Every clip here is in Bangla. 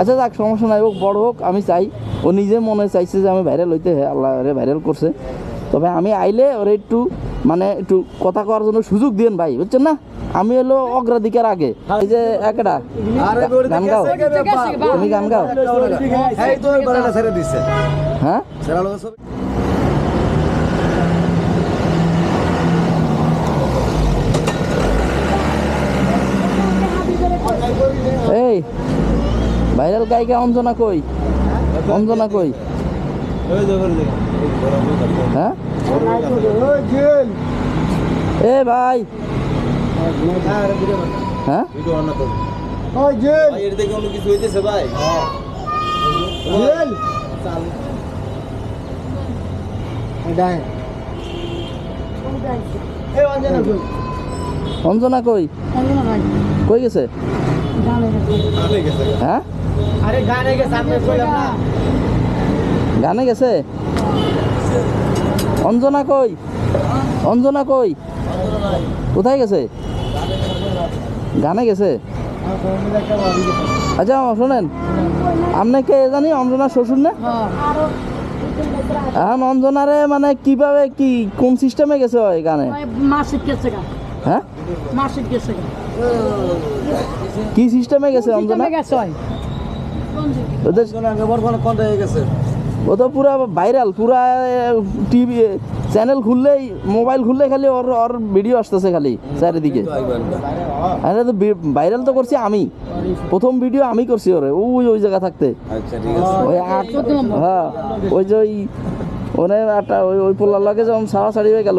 আচ্ছা যাক সমস্যা নাই হোক বড় হোক আমি চাই। ও নিজে মনে চাইছে যে আমি ভাইরাল হইতে হ্যাঁ আল্লাহ ভাইরাল করছে। তবে আমি আইলে ওরে একটু মানে একটু কথা কওয়ার জন্য সুযোগ দিন ভাই বুঝছেন না? আমি হলো অগ্রাধিকার আগে। এই যে একটা গান গাও। তুমি গান গাও। হ্যাঁ? ছেড়া লোক সব এই ভাইরাল গায়িকা অঞ্জনা কই? অঞ্জনা কই? হ্যাঁ? এ ভাই। হ্যাঁ? অঞ্জনা কই? কই গেছে। হ্যাঁ? আরে গানে গে সামনে কইলাম না গানে গেছে? অঞ্জনা কই? অঞ্জনা কই? কোথায় গেছে? গানে গেছে? আচ্ছা শোনেন। আপনি কে জানি অঞ্জনা শ্বশুর না? এখন অঞ্জনারে মানে কীভাবে কি কোন সিস্টেমে গেছে ওই গানে? মাসিক গেছে হ্যাঁ? মাসিক গেছে কি সিস্টেমে গেছে অঞ্জনা? গেছে ও তো পুরা ভাইরাল পুরা টিভি চ্যানেল খুললেই মোবাইল খুললে খালি ওর ওর ভিডিও আসতেছে খালি চারিদিকে। আরে তো ভাইরাল তো করছি আমি। প্রথম ভিডিও আমি করছি ওরে ওই ওই জায়গা থাকতে। আচ্ছা ঠিক আছে। ওই হ্যাঁ ওই যে ওই ওনে একটা ওই ওই পোলার লাগে যখন সারা সারি হয়ে গেল।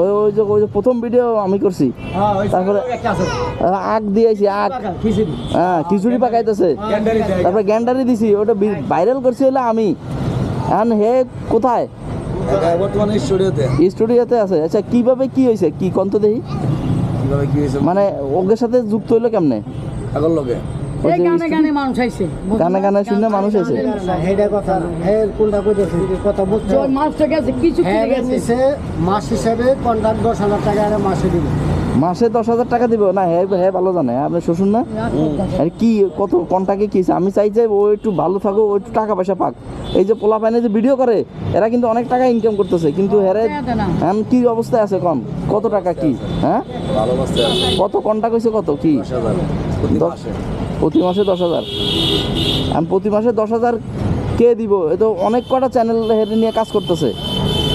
ওই ওই যে ওই যে প্রথম ভিডিও আমি করছি। তারপরে আহ, আগ দিয়েছি আগ। হ্যাঁ খিচুড়ি পাকাইতেছে। তারপরে গ্যান্ডারি দিছি ওটা ভাইরাল করছি হলো আমি। এখন হে কোথায়? বর্তমানে স্টুডিওতে। স্টুডিওতে আছে। আচ্ছা কীভাবে কি হয়েছে? কি কন্ত দেখি। কীভাবে কি হয়েছে? মানে ওদের সাথে যুক্ত হইল কেমনে? আগর লগে। ওই এই গানে গানে মানুষ আইছে। গানে গানে শুনে মানুষ হয়েছে হেডা কথা হে কোনটা কইতেছে? কথা বুঝছ? ওই মানুষটা গেছে কিছু হ্যাঁ গেছে। মাস হিসাবে কন্ট্রাক্ট দশ হাজার টাকা আরে মাসে দিবে। মাসে দশ হাজার টাকা দিব? না হ্যাঁ হ্যাঁ ভালো জানে আপনি শ্বশুর না। আর কি কত কন্টাকে কি আমি চাই যে ও একটু ভালো থাকো ও একটু টাকা পয়সা পাক। এই যে পোলা পাইনে যে ভিডিও করে এরা কিন্তু অনেক টাকা ইনকাম করতেছে কিন্তু। এখন কি অবস্থায় আছে কম কত টাকা কি? হ্যাঁ? ভালো অবস্থা কত কন্টাক্ট হয়েছে কত? কি? প্রতি মাসে দশ হাজার। আমি প্রতি মাসে দশ হাজার কে দিব? এ তো অনেক কটা চ্যানেল হেরে নিয়ে কাজ করতেছে।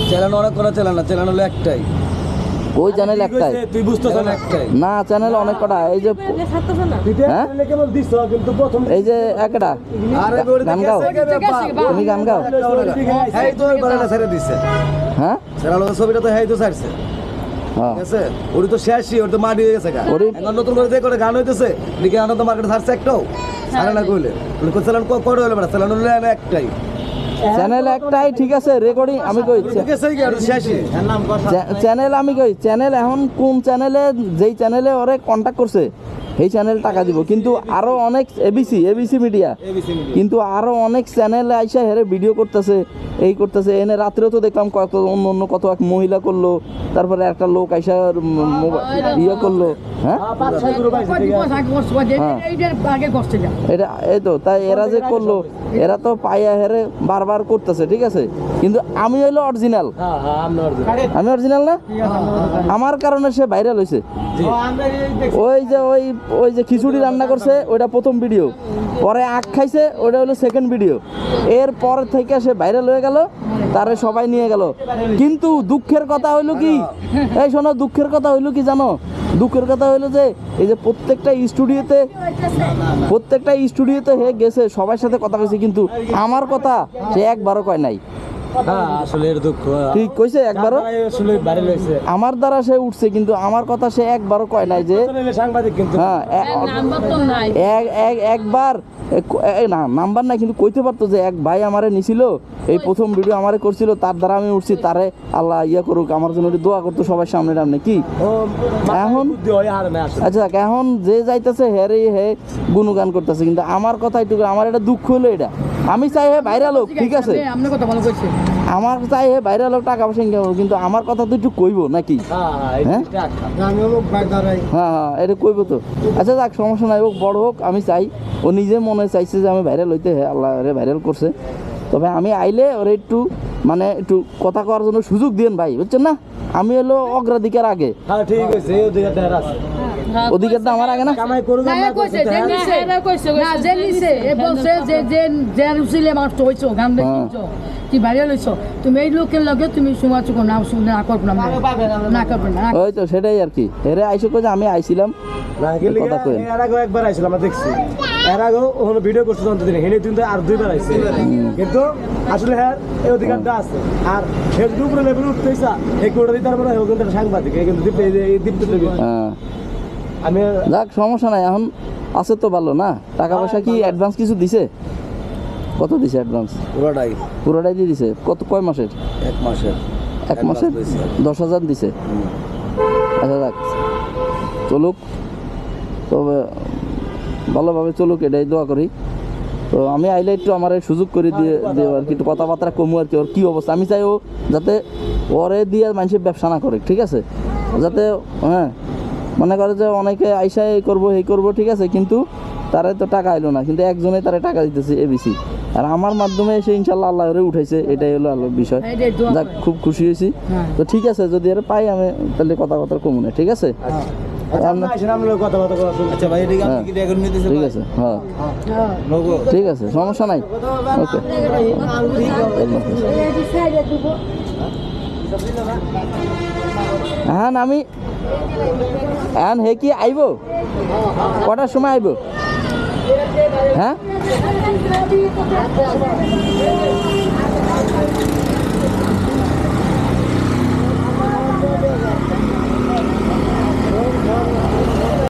চ্যানেল অনেক করা চ্যানেল না চ্যানেল হলো একটাই। ওই চ্যানেল একটাই। তুই বুঝতেছ না? একটাই। না চ্যানেল অনেক কটা। এই যে হ্যাঁ? কিন্তু প্রথম এই যে একটা। আরে গান গাও। তুমি গান গাও। এই তো ছেড়ে দিচ্ছে হ্যাঁ? ছবিটা তো হেই তো ছাড়ছে। হ্যাঁ? ঠিক আছে? ওরি তো শেষই ওর তো মাটি হয়ে গেছে এখন নতুন করে যে করে গান হইতেছে দিকে আনন্দ মার্কেট ছাড়ছে একটাও। ছাড়ে না কইলে। চ্যানেল হলো একটাই। চ্যানেল একটাই ঠিক আছে রেকর্ডিং আমি কই আর শেষই। চ্যানেল আমি কই চ্যানেল এখন কোন চ্যানেলে যেই চ্যানেলে ওরে কন্ট্যাক্ট করছে? সেই চ্যানেল টাকা দিব। কিন্তু আরও অনেক এবিসি এবিসি মিডিয়া কিন্তু আরও অনেক চ্যানেলে আইসা হেরে ভিডিও করতেছে এই করতেছে। এনে রাত্রেও তো দেখলাম কত অন্য অন্য কত এক মহিলা করল তারপরে একটা লোক আইসা ইয়ে করল। হ্যাঁ? হ্যাঁ। এইটার আগে কষ্ট যা এটা এই তো তাই এরা যে করল এরা তো পাইয়া হেরে বারবার করতেছে ঠিক আছে? কিন্তু আমি হইল অরিজিনাল আমি অরিজিনাল না? আমার কারণে সে ভাইরাল হয়েছে ওই যে ওই ওই যে খিচুড়ি রান্না করছে, ওইটা প্রথম ভিডিও পরে আখ খাইছে, ওইটা হলো সেকেন্ড ভিডিও এর পর থেকে সে ভাইরাল হয়ে গেল, তারে সবাই নিয়ে গেল। কিন্তু দুঃখের কথা হইল কি? এই শোনো, দুঃখের কথা হইল কি জানো? দুঃখের কথা হইল যে, এই যে প্রত্যেকটা স্টুডিওতে প্রত্যেকটা স্টুডিওতে হে গেছে, সবার সাথে কথা কইছে, কিন্তু আমার কথা সে একবারও কয় নাই। আসলে এর দুঃখ ঠিক কইছে একবারও? আসলে বাইরে লইছে। আমার দ্বারা সে উঠছে কিন্তু আমার কথা সে একবারও কয় নাই যে সাংবাদিক কিন্তু। হ্যাঁ একবার না নাম্বার নাই কিন্তু কইতে পারতো যে এক ভাই আমারে নিছিল এই প্রথম ভিডিও আমারে করছিল তার দ্বারা আমি উঠছি তারে আল্লাহ ইয়া করুক আমার জন্য দোয়া করতো সবাই সামনে সামনে কি? এখন আচ্ছা দেখ, এখন যে যাইতেছে হেরে হে গুণগান করতেছে কিন্তু আমার কথা একটু আমার এটা দুঃখ হলো এটা। আমি চাই হে ভাইরাল হোক ঠিক আছে আপনার কথা ভালো কইছে। আমার চাই হে বাইরে লোক টাকা পয়সা ইনকাম কিন্তু আমার কথা তো একটু কইবো নাকি? হ্যাঁ দাঁড়াই। হ্যাঁ হ্যাঁ এটা কইবো তো। আচ্ছা যাক সমস্যা নাই হোক বড় হোক আমি চাই। ও নিজে মনে চাইছে যে আমি ভাইরাল হইতে হ্যাঁ আল্লাহ রে ভাইরাল করছে। তবে আমি আইলে ওরে একটু মানে একটু কথা কওয়ার জন্য সুযোগ দিন ভাই বুঝছেন না? আমি হলো অগ্রাধিকার আগে। হ্যাঁ ঠিক আছে এই ওদিকে অধিকারটা আমার আগে না। কামাই করুক না, আর না কইছে, যে নিছে, হ্যাঁ। না, যে নিছে, এ বলছে যে যে যে রুচিলে মাছ তো হইছো গান হ্যাঁ। দেখিছো কি বাইরে লইছো? তুমি এই লোকের লগে তুমি সময় চুকো না শুনে না করবে না। না করবে না ওই তো সেটাই আর কি। এরে আইসো যে আমি আইছিলাম। না গেলে। এর আগেও একবার আইছিল আমরা দেখছি। এর আগেও ওখানে ভিডিও করছে তখন দিন। হেনে কিন্তু আর দুইবার আইছে। কিন্তু আসলে হ্যাঁ এই অধিকারটা আছে। আর যদি উপরে লেভেল উঠতে ইচ্ছা এই কোটা দিতে পারব না একটা সাংবাদিক কিন্তু দীপ হ্যাঁ। আমি যাক সমস্যা নাই এখন আছে তো ভালো না? টাকা পয়সা কি অ্যাডভান্স কিছু দিছে? কত দিছে অ্যাডভান্স পুরোটাই। পুরোটাই দিয়ে দিছে। কত কয় মাসের? এক মাসের। এক মাসের? দশ হাজার দিছে? আচ্ছা যাক। চলুক। তবে ভালোভাবে চলুক এটাই দোয়া করি। তো আমি আইলে একটু আমার সুযোগ করে দিয়ে দেবো আর কি একটু কথাবার্তা কমু আর কি ওর কী অবস্থা। আমি চাই ও যাতে ওরে দিয়ে মানুষের ব্যবসা না করে ঠিক আছে? যাতে হ্যাঁ মনে করে যে অনেকে আইসা এই করব এই করব ঠিক আছে কিন্তু তারে তো টাকা এলো না। কিন্তু একজনে তারে টাকা দিতেছে এবিসি আর আমার মাধ্যমে এসে ইনশাল্লাহ আল্লাহ উঠাইছে এটাই হলো আলোর বিষয়। এইটাই যাক খুব খুশি হয়েছি। হ্যাঁ। তো ঠিক আছে যদি আর পাই আমি তাহলে কথা কথা কমু না ঠিক আছে? আচ্ছা। আপনি আসেন আমরা কথা কথা বলা আচ্ছা ভাই এদিকে হ্যাঁ। ঠিক আছে হ্যাঁ। ঠিক আছে সমস্যা নাই। ওকে। হ্যাঁ আমি এখন হে কি আইব? কটার সময় আইব? হ্যাঁ?